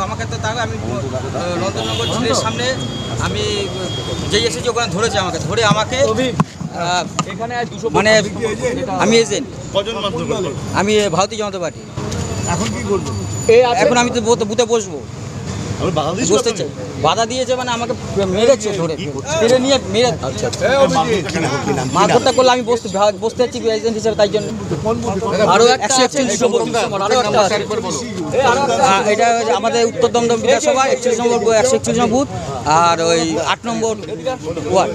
আমাকে তো তাহলে আমি আহ, নন্দননগর ঝিলের সামনে আমি যেই এসেছি ওখানে ধরেছে আমাকে ধরে আমাকে আহ, মানে আমি এজেন্ট। আমি ভারতীয় জনতা পার্টি। এখন কি করব এখন আমি তো বুথে- বসবো। আমি বাধা বসতে চাই। বাধা দিয়েছে মানে আমাকে মেরেছে ধরে। মেরে নিয়ে মেরে আচ্ছা মারধরটা করলে আমি বসতে বসতে যাচ্ছি এজেন্ট হিসেবে তাই জন্য। আরও একশো একচল্লিশ নম্বর আরও একটা এটা হচ্ছে আমাদের উত্তর দমদম বিধানসভা একচল্লিশ নম্বর একশো একচল্লিশ নম্বর বুথ আর ওই আট নম্বর ওয়ার্ড।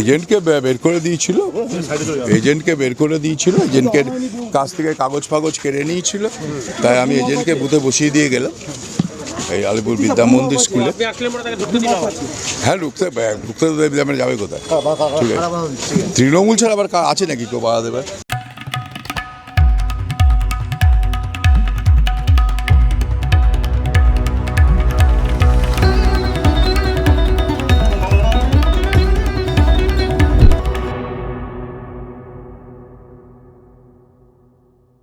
এজেন্টকে বের করে দিয়েছিল। এজেন্টকে বের করে দিয়েছিল। এজেন্টকে কাছ থেকে কাগজ ফাগজ কেড়ে নিয়েছিল। তাই আমি এজেন্টকে বুথে বসিয়ে দিয়ে গেলাম। এই আলিপুর বিদ্যা মন্দির স্কুলে। হ্যাঁ ঢুকতে ঢুকতে যাবে কোথায়? ঠিক আছে। তৃণমূল ছাড়া আবার আছে নাকি কেউ বাধা দেবে